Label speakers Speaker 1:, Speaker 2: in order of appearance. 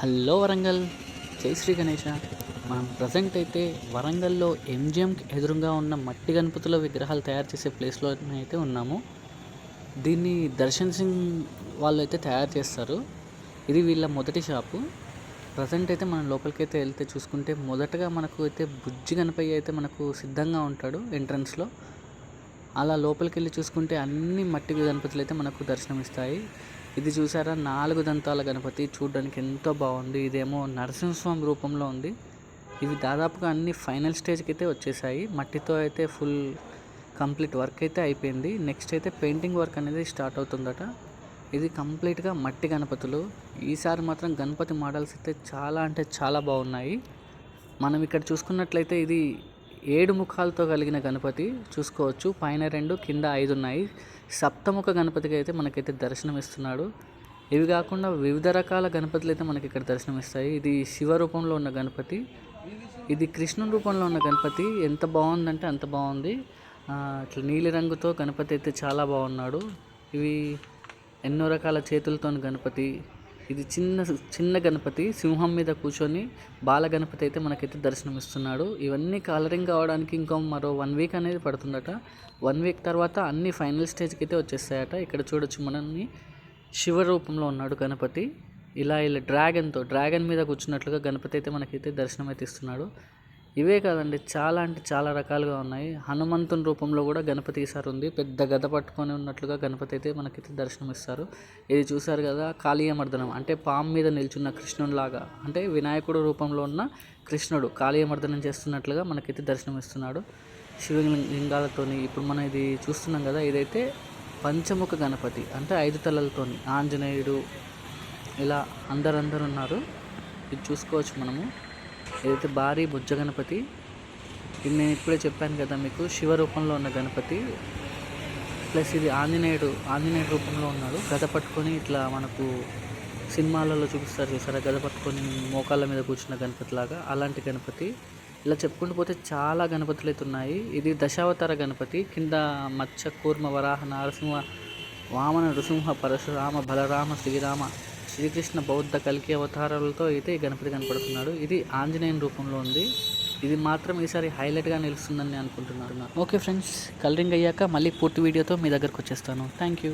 Speaker 1: Hello Warangal. జై శ్రీ గణేష. మనం present అయితే వరంగల్లో ఎంజిఎంకి ఎదురుగా ఉన్న మట్టి గణపతుల విగ్రహాలు తయారు చేసే ప్లేస్లో అయితే ఉన్నాము. దీన్ని దర్శన్ సింగ్ వాళ్ళు అయితే తయారు చేస్తారు. ఇది వీళ్ళ మొదటి షాపు ప్రజెంట్ అయితే మనం లోపలికి అయితే వెళ్తే చూసుకుంటే మొదటగా మనకు అయితే బుజ్జి గణపయ్య అయితే మనకు సిద్ధంగా ఉంటాడు ఎంట్రన్స్లో అలా లోపలికి వెళ్ళి చూసుకుంటే అన్ని మట్టి గణపతులు అయితే మనకు దర్శనమిస్తాయి. ఇది చూసారా? నాలుగు దంతాల గణపతి చూడడానికి ఎంతో బాగుంది. ఇదేమో నరసింహస్వామి రూపంలో ఉంది. ఇవి దాదాపుగా అన్ని ఫైనల్ స్టేజ్కి అయితే వచ్చేసాయి. మట్టితో అయితే ఫుల్ కంప్లీట్ వర్క్ అయితే అయిపోయింది. నెక్స్ట్ అయితే పెయింటింగ్ వర్క్ అనేది స్టార్ట్ అవుతుందట. ఇది కంప్లీట్గా మట్టి గణపతులు. ఈసారి మాత్రం గణపతి మోడల్స్ అయితే చాలా అంటే చాలా బాగున్నాయి. మనం ఇక్కడ చూసుకున్నట్లయితే ఇది ఏడు ముఖాలతో కలిగిన గణపతి చూసుకోవచ్చు. పైన రెండు కింద ఐదు ఉన్నాయి. సప్తముఖ గణపతికి అయితే మనకైతే దర్శనం ఇస్తున్నాడు ఇవి కాకుండా వివిధ రకాల గణపతులు అయితే మనకి ఇక్కడ దర్శనం ఇస్తాయి ఇది శివ రూపంలో ఉన్న గణపతి. ఇది కృష్ణుని రూపంలో ఉన్న గణపతి. ఎంత బాగుందంటే అంత బాగుంది. ఇట్లా నీలి రంగుతో గణపతి అయితే చాలా బాగున్నాడు. ఇవి ఎన్నో రకాల చేతులతో గణపతి ఇది చిన్న చిన్న గణపతి సింహం మీద కూర్చొని బాల గణపతి అయితే మనకైతే దర్శనమిస్తున్నాడు. ఇవన్నీ కలరింగ్ కావడానికి ఇంకో మరో వన్ వీక్ అనేది పడుతుందట. వన్ వీక్ తర్వాత అన్ని ఫైనల్ స్టేజ్కి అయితే వచ్చేస్తాయట. ఇక్కడ చూడొచ్చు మనల్ని శివ రూపంలో ఉన్నాడు గణపతి. ఇలా ఇలా డ్రాగన్తో డ్రాగన్ మీద కూర్చున్నట్లుగా గణపతి అయితే మనకైతే దర్శనం అయితే ఇస్తున్నాడు. ఇవే కాదండి చాలా అంటే చాలా రకాలుగా ఉన్నాయి. హనుమంతుని రూపంలో కూడా గణపతి ఈసారి ఉంది. పెద్ద గద పట్టుకొని ఉన్నట్లుగా గణపతి అయితే మనకైతే దర్శనం ఇస్తారు ఇది చూశారు కదా కాళీయమర్దనం. అంటే పాము మీద నిల్చున్న కృష్ణునిలాగా అంటే వినాయకుడు రూపంలో ఉన్న కృష్ణుడు కాళీయమర్దనం చేస్తున్నట్లుగా మనకైతే దర్శనం ఇస్తున్నాడు శివలింగాలతోని ఇప్పుడు మనం ఇది చూస్తున్నాం కదా ఇదైతే పంచముఖ గణపతి అంటే ఐదు తలలతోని. ఆంజనేయుడు ఇలా అందరందరు ఉన్నారు ఇది చూసుకోవచ్చు మనము. ఏదైతే భారీ బుజ్జ గణపతి ఇది నేను ఇప్పుడే చెప్పాను కదా మీకు శివ రూపంలో ఉన్న గణపతి ప్లస్ ఇది ఆంజనేయుడు ఆంజనేయుడు రూపంలో ఉన్నాడు. గద పట్టుకొని ఇట్లా మనకు సినిమాలలో చూపిస్తారు చూసారా గద పట్టుకొని మోకాళ్ళ మీద కూర్చున్న గణపతి లాగా అలాంటి గణపతి. ఇలా చెప్పుకుంటూ పోతే చాలా గణపతులు అయితే ఉన్నాయి. ఇది దశావతార గణపతి కింద మత్స్య కూర్మ వరాహ నరసింహ వామన నృసింహ పరశురామ బలరామ శ్రీరామ శ్రీకృష్ణ బౌద్ధ కల్కి అవతారాలతో అయితే గణపతి కనపడుతున్నాడు. ఇది ఆంజనేయుని రూపంలో ఉంది. ఇది మాత్రం ఈసారి హైలైట్గా నిలుస్తుందని అనుకుంటున్నాను. ఓకే ఫ్రెండ్స్ కలరింగ్ అయ్యాక మళ్ళీ పూర్తి వీడియోతో మీ దగ్గరకు వచ్చేస్తాను. Thank you